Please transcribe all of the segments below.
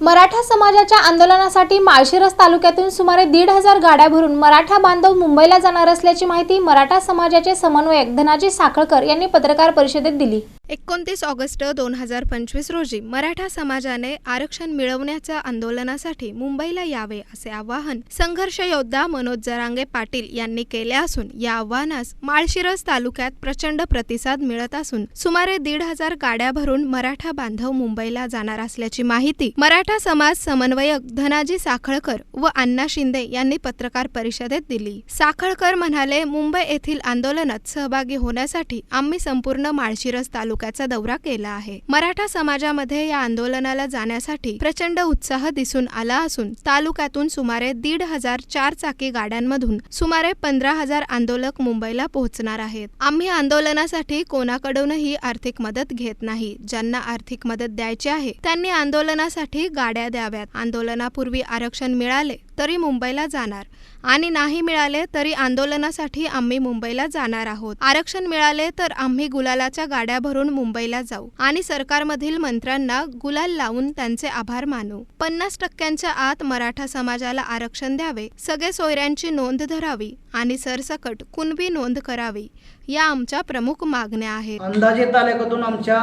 मराठा समाजाच्या आंदोलनासाठी माळशिरस तालुक्यातून सुमारे दीड हजार गाड्या भरून मराठा बांधव मुंबईला जाणार असल्याची माहिती मराठा समाजाचे समन्वयक धनाजी साखळकर यांनी पत्रकार परिषदेत दिली. एकोणतीस ऑगस्ट दोन हजार पंचवीस रोजी मराठा समाजाने आरक्षण मिळवण्याच्या आंदोलनासाठी मुंबईला यावे असे आवाहन संघर्ष योद्धा मनोज जरांगे पाटील यांनी केले असून या आव्हानास माळशिरस तालुक्यात प्रचंड प्रतिसाद मिळत असून सुमारे दीड हजार गाड्या भरून मराठा बांधव मुंबईला जाणार असल्याची माहिती मराठा समाज समन्वयक धनाजी साखळकर व अण्णा शिंदे यांनी पत्रकार परिषदेत दिली. साखळकर म्हणाले मुंबई येथील आंदोलनात सहभागी होण्यासाठी आम्ही संपूर्ण माळशिरस तालुक्याचा दौरा केला आहे. मराठा समाजामध्ये या आंदोलनाला जाण्यासाठी प्रचंड उत्साह दिसून आला असून तालुक्यातून सुमारे दीड हजार चार चाकी गाड्यांमधून सुमारे पंधरा हजार आंदोलक मुंबईला पोहोचणार आहेत. आम्ही आंदोलनासाठी कोणाकडूनही आर्थिक मदत घेत नाही. ज्यांना आर्थिक मदत द्यायची आहे त्यांनी आंदोलनासाठी गाड्या द्याव्यात. आंदोलनापूर्वी आरक्षण मिळाले. तरी मुंबईला जाणार. आणि नाही मिळाले तरी आंदोलनासाठी आम्ही मुंबईला जाणार आहोत. आरक्षण मिळाले तर आम्ही गुलालाच्या गाड्या भरून मुंबईला जाऊ. आणि सरकारमधील मंत्र्यांना गुलाल लावून त्यांचे आभार मानू. पन्नास टक्क्यांच्या आत मराठा समाजाला आरक्षण द्यावे. सगळे सोयऱ्यांची नोंद धरावी. आणि सरसकट कुणबी नोंद करावी या आमच्या प्रमुख मागण्या आहेत. अंदाजे तालुक्यातून आमच्या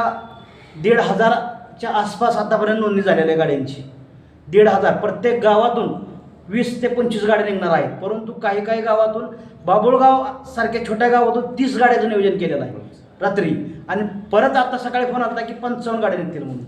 दीड हजारच्या आसपास आतापर्यंत नोंदणी झालेल्या गाड्यांची. दीड हजार. प्रत्येक गावातून वीस ते पंचवीस गाड्या निघणार आहेत. परंतु काही काही गावातून बाबुळगाव सारख्या छोट्या गावातून तीस गाड्याचं नियोजन केलेलं आहे. रात्री. आणि परत आता सकाळी फोन आला की पंचावन्न गाड्या निघतील म्हणून.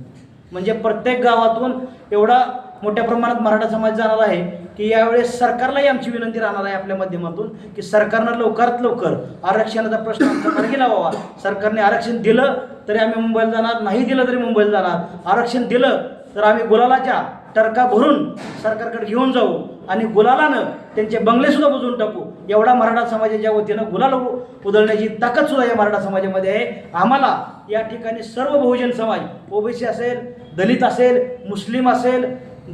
म्हणजे प्रत्येक गावातून एवढा मोठ्या प्रमाणात मराठा समाज जाणार आहे की यावेळेस सरकारलाही आमची विनंती राहणार आहे आपल्या माध्यमातून की सरकारनं लवकरात लवकर आरक्षणाचा प्रश्न आमचा मार्गी लावावा सरकारने आरक्षण दिलं तरी आम्ही मुंबईला जाणार नाही दिलं तरी मुंबईला जाणार. आरक्षण दिलं तर आम्ही गुलालाच्या टरका भरून सरकारकडे घेऊन जाऊ आणि गुलालानं त्यांचे बंगलेसुद्धा बुजून बुजवून टाकू. एवढा मराठा समाजाच्या वतीनं गुलाल उधळण्याची ताकदसुद्धा या मराठा समाजामध्ये आहे. आम्हाला या ठिकाणी सर्व बहुजन समाज ओबीसी असेल दलित असेल मुस्लिम असेल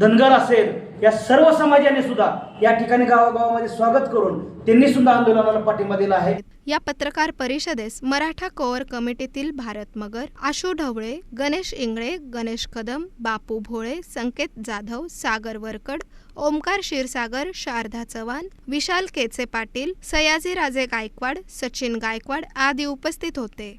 धनगर असेल या सर्व समाजाने सुद्धा या ठिकाणी गावागावामध्ये स्वागत करून त्यांनी सुद्धा आंदोलनाला पाठिंबा दिला आहे. या पत्रकार परिषदेस मराठा कोअर कमिटीतील भारत मगर आशू ढवळे गणेश इंगळे गणेश कदम बापू भोळे संकेत जाधव सागर वरकड ओमकार क्षीरसागर शारदा चव्हाण विशाल केचे पाटील सयाजीराजे गायकवाड सचिन गायकवाड आदी उपस्थित होते.